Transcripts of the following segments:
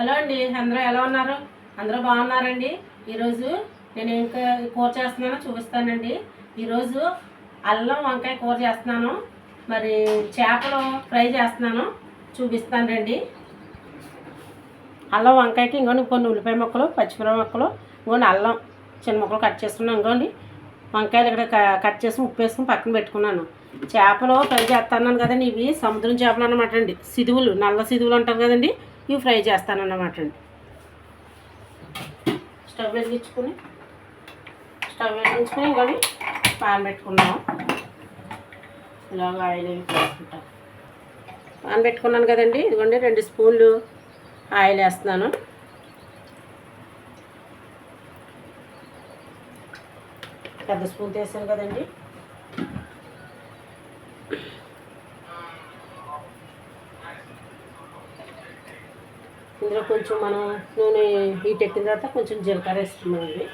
Hello అండి అందరూ ఎలా ఉన్నారు? అందరూ బాగున్నారండి? ఈరోజు నేను ఇంకా కూర చేస్తున్నానో చూపిస్తానండి. ఈరోజు అల్లం వంకాయ కూర చేస్తున్నాను. మరి చేపలు ఫ్రై చేస్తున్నాను చూపిస్తానండి అల్లం వంకాయకి ఇంకోండి కొన్ని ఉల్లిపాయ ముక్కలు పచ్చిమిరప ముక్కలు ఇంకోండి అల్లం చిన్న ముక్కలు కట్ చేసుకున్నాను ఇంకోండి. వంకాయలు ఇక్కడ క- కట్ చేసి ఉప్పు వేసుకుని పక్కన పెట్టుకున్నాను. చేపలు ఫ్రై చేస్తాను కదండి ఇవి సముద్రం చేపలు అన్నమాట అండి. సిదువులు నల్ల సిదువులు అంటారు కదండి. ఇవి ఫ్రై చేస్తాను అన్నమాట అండి. స్టవ్ వెలిగించుకుని స్టవ్ వెలిగించుకుని ఇంకొని పాన్ పెట్టుకున్నాము ఇలాగ ఆయిల్ అవి పోసుకుంటాం. పాన్ పెట్టుకున్నాను కదండి ఇదిగోండి రెండు స్పూన్లు ఆయిల్ వేస్తున్నాను. పెద్ద స్పూన్ తీసాను కదండి. ఇందులో కొంచెం మనం నూనె హీట్ ఎక్కిన తర్వాత కొంచెం జీలకర్ర వేసుకున్నామండి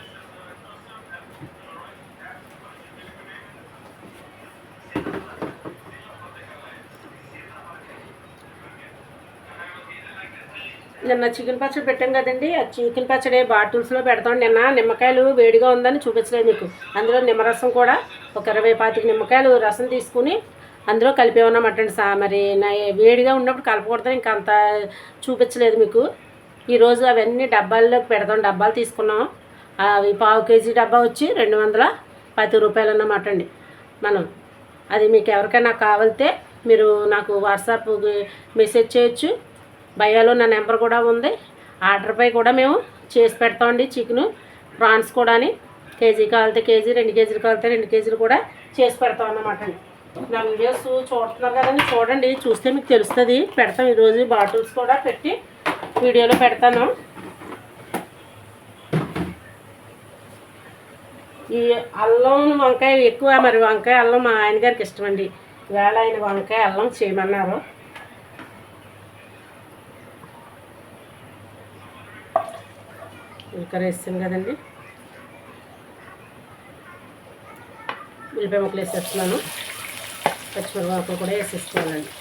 నిన్న చికెన్ పచ్చడి పెట్టాం కదండి. ఆ చికెన్ పచ్చడి బాటిల్స్లో పెడతాం. నిన్న నిమ్మకాయలు వేడిగా ఉందని చూపించలేదు మీకు. అందులో నిమ్మరసం కూడా ఒక ఇరవై పాతిక నిమ్మకాయలు రసం తీసుకుని అందులో కలిపేమన్నమాట అండి సా మరి నా వేడిగా ఉన్నప్పుడు కలపకూడదని ఇంకా అంత చూపించలేదు మీకు. ఈరోజు అవన్నీ డబ్బాల్లోకి పెడతాం డబ్బాలు తీసుకున్నాం. అవి పావు కేజీ డబ్బా వచ్చి రెండు వందల పది రూపాయలు అన్నమాట అండి మనం అది మీకు ఎవరికైనా కావాలితే మీరు నాకు వాట్సాప్ మెసేజ్ చేయొచ్చు. భయాలో నా నెంబర్ కూడా ఉంది. ఆర్డర్పై కూడా మేము చేసి పెడతామండి చికెను. ప్రాన్స్ కూడాని కేజీ కావాలితే కేజీ రెండు కేజీలు కావాలితే రెండు కేజీలు కూడా చేసి పెడతాం అన్నమాట అండి నా వీడియోస్ చూస్తున్నారు కదండి చూడండి చూస్తే మీకు తెలుస్తుంది. పెడతాం ఈరోజు బాటిల్స్ కూడా పెట్టి వీడియోలో పెడతాను. ఈ అల్లం వంకాయ ఎక్కువ మరి వంకాయ అల్లం మా ఆయన గారికి ఇష్టమండి. వేళ ఆయన వంకాయ అల్లం చేయమన్నారు. ఉల్లిపాయ వేస్తాను కదండి. ఉల్లిపాయ ముక్కలు వేసేస్తున్నాను. పచ్చిమిరపకాయలు కూడా వేసేసుకోవాలండి.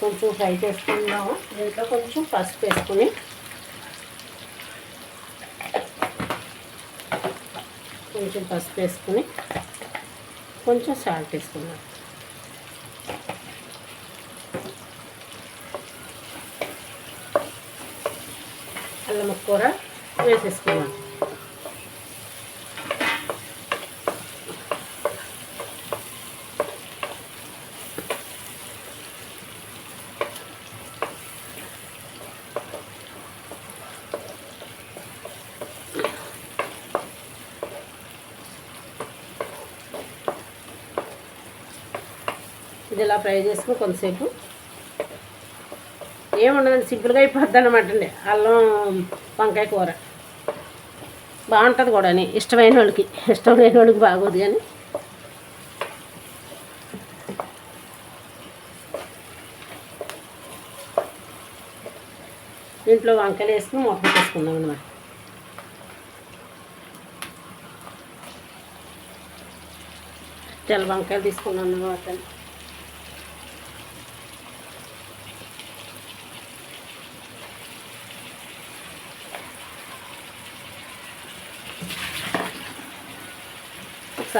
కొంచెం ఫ్రై చేసుకుందాము దీంట్లో కొంచెం పసుపు వేసుకుని కొంచెం పసుపు వేసుకుని కొంచెం సాల్ట్ వేసుకున్నాం అల్లం కూర వేసేసుకున్నాం ఇది ఇలా ఫ్రై చేసుకుని కొంతసేపు ఏముండదండి సింపుల్గా అయిపోద్ది అనమాట అండి. అల్లం వంకాయ కూర. బాగుంటుంది కూడా ఇష్టమైన వాళ్ళకి. ఇష్టం లేని వాళ్ళకి బాగోదు కానీ. దీంట్లో వంకాయలు వేసుకుని మొక్క తీసుకుందాం అనమాట తెల్ల వంకాయలు తీసుకున్నాను అనమాట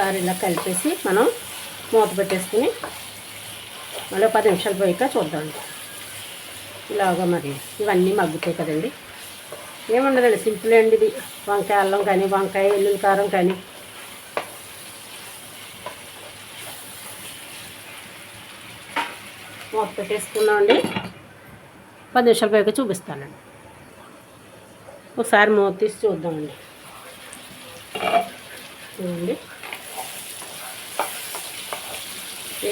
ఒకసారి ఇలా కలిపేసి మనం మూత పెట్టేసుకుని మళ్ళీ పది నిమిషాలు పోయాక చూద్దాం. ఇలాగా మరి ఇవన్నీ మగ్గుతాయి కదండి. ఏముండదండి సింపుల్ అండి ఇది. వంకాయ అల్లం కానీ వంకాయ ఎల్లుల్లి కారం కానీ. మూత పెట్టేసుకున్నామండి. పది నిమిషాలు పోయాక చూపిస్తానండి. ఒకసారి మూత తీసి చూద్దామండి. చూడండి.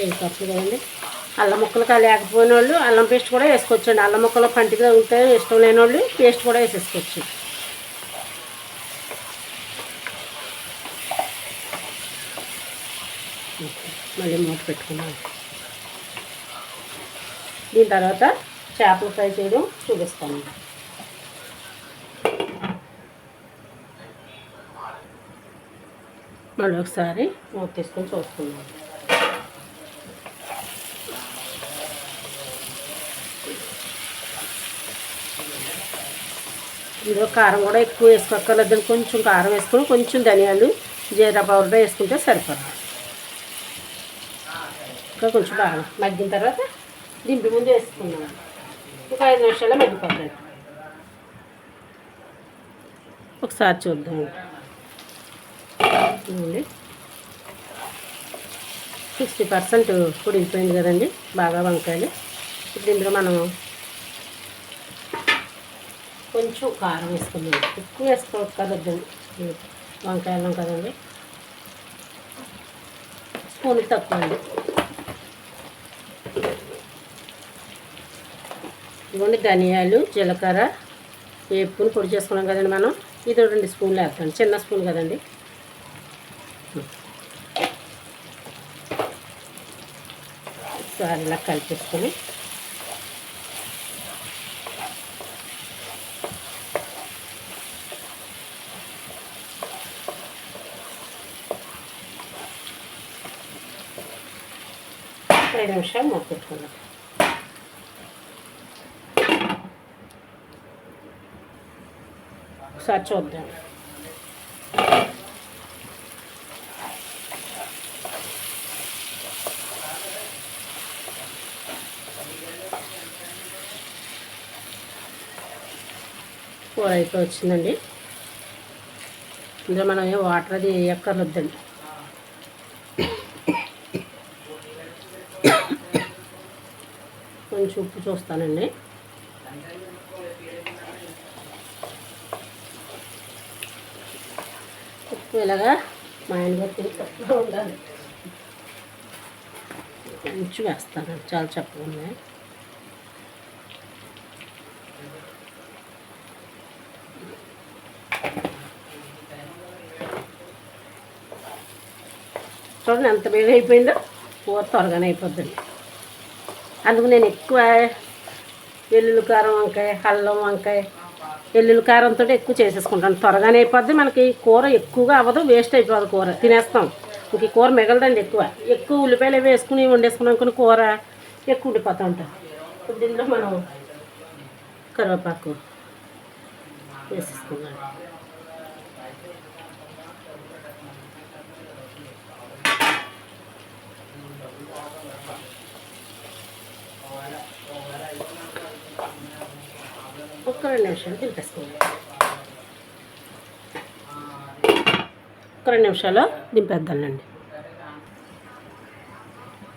ఏం కదండి? అల్లం ముక్కలు కా లేకపోయిన వాళ్ళు అల్లం పేస్ట్ కూడా వేసుకోవచ్చండి. అల్లం ముక్కలు పంటికి ఉంటే ఇష్టం లేని వాళ్ళు పేస్ట్ కూడా వేసేసుకోవచ్చు. మళ్ళీ మూత పెట్టుకున్నాను దీని తర్వాత చేపలు ఫ్రై చేయడం చూపిస్తాను. మళ్ళీ ఒకసారి మూత తీసుకొని చూసుకున్నాను ఇందులో కారం కూడా ఎక్కువ వేసుకోక్కర్లేదు కొంచెం కారం వేసుకుని కొంచెం ధనియాలు జీరా పౌడర్ వేసుకుంటే సరిపోతుంది. ఇంకా కొంచెం బాగా మగ్గిన తర్వాత దింపి ముందు వేసుకున్నాం ఒక ఐదు నిమిషాలు మగ్గిపోతుంది ఒకసారి చూద్దాం. సిక్స్టీ పర్సెంట్ ఉడికిపోయింది కదండి బాగా వంకాయలు. ఇప్పుడు ఇందులో మనం కొంచెం కారం వేసుకుందాం. ఎక్కువ వేసుకోవద్దండి వంకాయలు కదండి. స్పూన్ తక్కువ అండి. ఇవ్వండి ధనియాలు జీలకర్ర వేపుకుని పొడి చేసుకున్నాం కదండి మనం. ఇది రెండు స్పూన్లు వేస్తాం చిన్న స్పూన్ కదండి. ఒకసారి ఇలా కలిపేసుకొని ఐదు నిమిషాలు మూత పెట్టుకుందాం ఒకసారి చూద్దాం. కూర అయితే వచ్చిందండి. ఇందులో మనం వాటర్ అది ఎక్కర్లొద్దండి కొంచెం ఉప్పు చూస్తానండి. ఉప్పు ఇలాగా మా ఆయన గారు ఉండాలి. కొంచెం వేస్తాను. చాలా చక్కగా ఉన్నాయి. చూడండి ఎంత వేడి అయిపోయిందో. కూర త్వరగానే అయిపోద్దండి. అందుకు నేను ఎక్కువ వెల్లుల్లి కారం వంకాయ అల్లం వంకాయ వెల్లుల్లి కారంతో ఎక్కువ చేసేసుకుంటాను. త్వరగానే అయిపోద్ది మనకి కూర ఎక్కువగా అవ్వదు వేస్ట్ అయిపోదు కూర. తినేస్తాం. ఇంక ఈ కూర మిగలదండి ఎక్కువ. ఎక్కువ ఉల్లిపాయలు అవి వేసుకుని వండేసుకున్నాం అనుకుని కూర ఎక్కువ ఉండిపోతూ ఉంటాం ఇప్పుడు దీనిలో మనం కరివేపాకు వేసేసుకున్నాం ఒక్క రెండు నిమిషాలు దింపేసుకోండి ఒక రెండు నిమిషాలు దింపేద్దానండి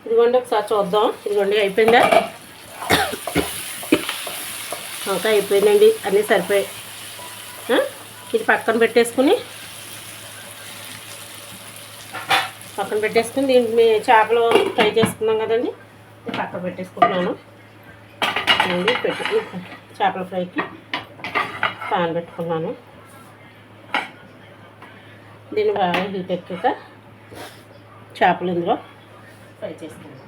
ఇదిగోండి ఒకసారి చూద్దాం. ఇదిగోండి అయిపోయిందా? ఇంకా అయిపోయిందండి. అన్నీ సరిపోయాయి ఇది పక్కన పెట్టేసుకుని పక్కన పెట్టేసుకుని దీనికి మీ చేపలు ఫ్రై చేసుకున్నాం కదండి? పక్క పక్కన పెట్టేసుకుంటున్నాను ఇదిగోండి పెట్టి చేపల ఫ్రైకి పాన్ పెట్టుకున్నాను. దీన్ని బాగా హీట్ ఎక్కాక చేపలు ఇందులో ఫ్రై చేసుకున్నాను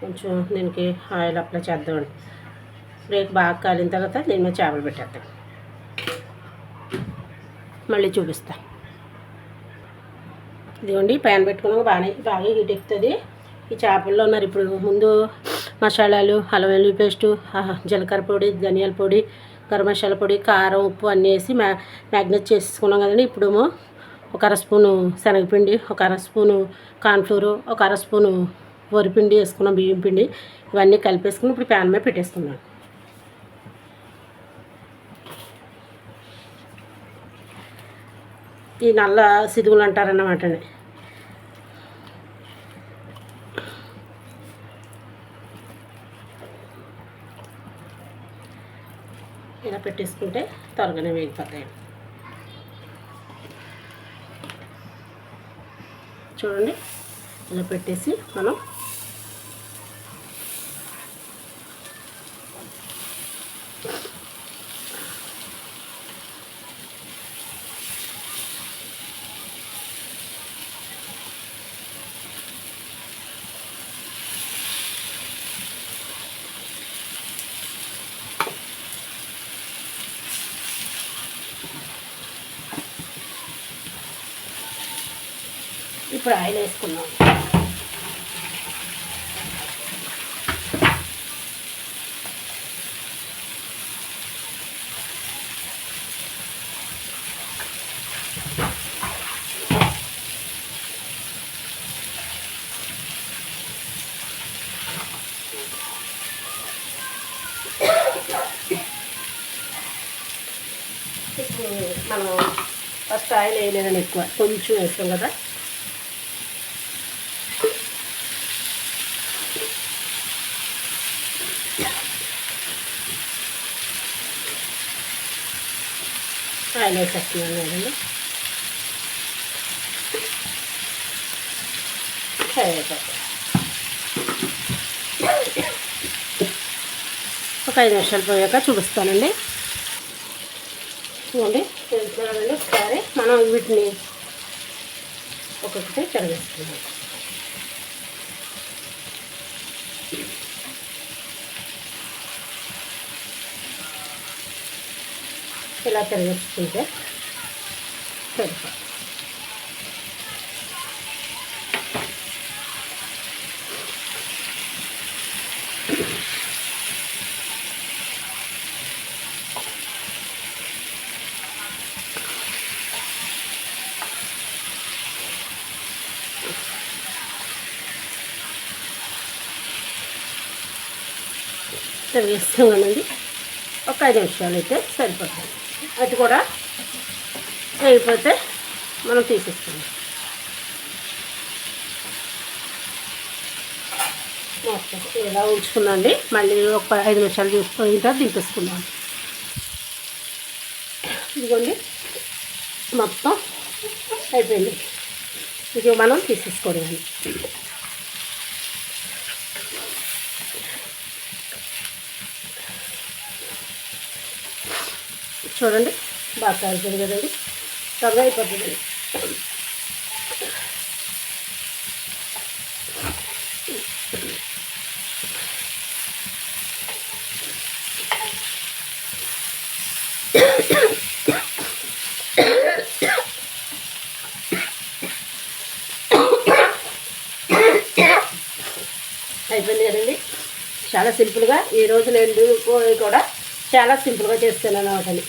కొంచెం దీనికి ఆయిల్ అప్లై చేద్దాం బ్రేక్ బాగా కాలిన తర్వాత దీని మీద చేపలు పెట్టేద్దాం. మళ్ళీ చూపిస్తాను ఇదిగోండి ప్యాన్ పెట్టుకున్నాక బాగానే బాగా హీట్ ఎక్కుతుంది. ఈ చేపల్లో ఉన్నారు ఇప్పుడు ముందు మసాలాలు అల్లం వెల్లుల్లి పేస్టు జీలకర్ర పొడి ధనియాల పొడి గరం మసాలా పొడి కారం ఉప్పు అన్నీ వేసి మ్యా మ్యాగ్నేట్ చేసుకున్నాం కదండి. ఇప్పుడేమో ఒక అర స్పూను శనగపిండి ఒక అర స్పూను కార్న్ఫ్లోరు ఒక అర స్పూను వరిపిండి వేసుకున్నాం బియ్యం పిండి. ఇవన్నీ కలిపేసుకుని ఇప్పుడు ప్యాన్ మీద పెట్టేసుకున్నాను ఈ నల్ల సిదుగులు అంటారన్నమాట ఇలా పెట్టేసుకుంటే త్వరగానే వేగిపోతాయి. చూడండి ఇలా పెట్టేసి మనం ఇప్పుడు ఆయిల్ వేసుకున్నాం ఇప్పుడు మనం ఫస్ట్ ఆయిల్ వేయలేదని ఎక్కువ. కొంచెం వేస్తాం కదా. ఆయిల్ వేసేస్తున్నాను కదండి ఫ్రై ఒక ఐదు నిమిషాలు పోయాక చూపిస్తానండి. చూడండి తెలుసుకోవాలండి ఒకసారి మనం వీటిని ఒక్కొక్కటి తిరగేస్తున్నాం ఇలా తిరగేసుకుంటే సరిపోతుంది. తిరిగిస్తున్నానండి ఒక ఐదు నిమిషాలు అయితే సరిపోతుంది. అది కూడా అయిపోతే మనం తీసేసుకుందాం. ఇలా ఉంచుకుందండి మళ్ళీ ఒక ఐదు నిమిషాలు చూసుకొని తర్వాత దింపేసుకుందాం. ఇదిగోండి మొత్తం అయిపోయింది. ఇది మనం తీసేసుకోవడం. చూడండి బాగా కాలుతుంది కదండి. త్వరగా అయిపోతుంది. అయిపోయింది కదండి. చాలా సింపుల్గా ఈ రోజు నేను కూడా చాలా సింపుల్గా చేస్తున్నాను వాటిని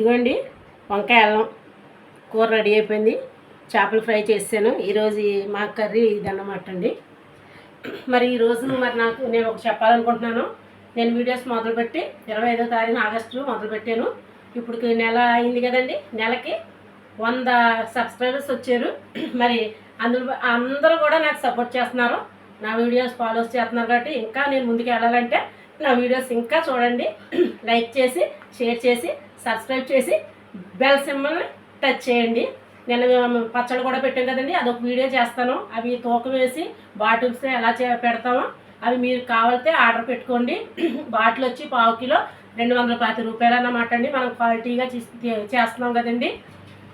ఇదిగోండి వంకాయ అల్లం కూర రెడీ అయిపోయింది. చేపలు ఫ్రై చేసాను ఈరోజు మా కర్రీ ఇదన్నమాట అండి. మరి ఈరోజు మరి నాకు నేను ఒక చెప్పాలనుకుంటున్నాను. నేను వీడియోస్ మొదలుపెట్టి ఇరవై ఐదో తారీఖు ఆగస్టు మొదలుపెట్టాను. ఇప్పుడు నెల అయింది కదండి. నెలకి వంద సబ్స్క్రైబర్స్ వచ్చారు. మరి అందులో అందరూ కూడా నాకు సపోర్ట్ చేస్తున్నారు. నా వీడియోస్ ఫాలోస్ చేస్తున్నారు కాబట్టి ఇంకా నేను ముందుకు వెళ్ళాలంటే నా వీడియోస్ ఇంకా చూడండి. లైక్ చేసి షేర్ చేసి సబ్స్క్రైబ్ చేసి బెల్ సింబల్ని టచ్ చేయండి. నేను పచ్చడి కూడా పెట్టాం కదండి. అదొక వీడియో చేస్తాను. అవి తూకం వేసి బాటిల్స్ ఎలా చే పెడతామో అవి మీరు కావాలితే ఆర్డర్ పెట్టుకోండి. బాటిల్ వచ్చి పావు కిలో రెండు వందల పాతి రూపాయలు అన్నమాట అండి. మనం క్వాలిటీగా చేసి- చేస్తున్నాం కదండి.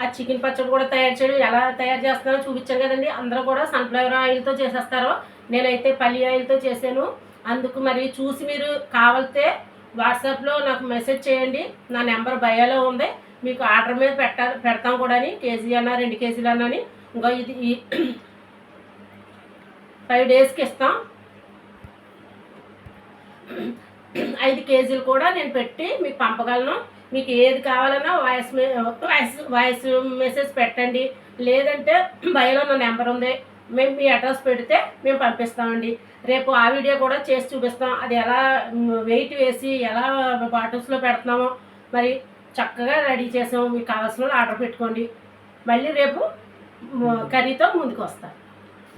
ఆ చికెన్ పచ్చడి కూడా తయారు చేయడం ఎలా తయారు చేస్తున్నారో చూపించాను కదండి. అందరూ కూడా సన్ఫ్లవర్ ఆయిల్తో చేసేస్తారు. నేనైతే పల్లి ఆయిల్తో చేశాను. అందుకు మరి చూసి మీరు కావాలితే వాట్సాప్లో నాకు మెసేజ్ చేయండి. నా నెంబర్ బయోలో ఉంది. మీకు ఆర్డర్ మీద పెట్ట పెడతాం కూడా కేజీ అన్న రెండు కేజీలు అన్నని ఇంకో ఇది ఈ ఫైవ్ డేస్కి ఇస్తాం. ఐదు కేజీలు కూడా నేను పెట్టి మీకు పంపగలను. మీకు ఏది కావాలన్నా వాయిస్ వాయిస్ వాయిస్ మెసేజ్ పెట్టండి. లేదంటే బయోలో నా నెంబర్ ఉంది. మేము మీ అడ్రస్ పెడితే మేము పంపిస్తామండి. రేపు ఆ వీడియో కూడా చేసి చూపిస్తాం. అది ఎలా వెయిట్ వేసి ఎలా బాటిల్స్లో పెడుతున్నామో మరి చక్కగా రెడీ చేసాము. మీకు కావాల్సిన ఆర్డర్ పెట్టుకోండి. మళ్ళీ రేపు కర్రీతో ముందుకు వస్తాను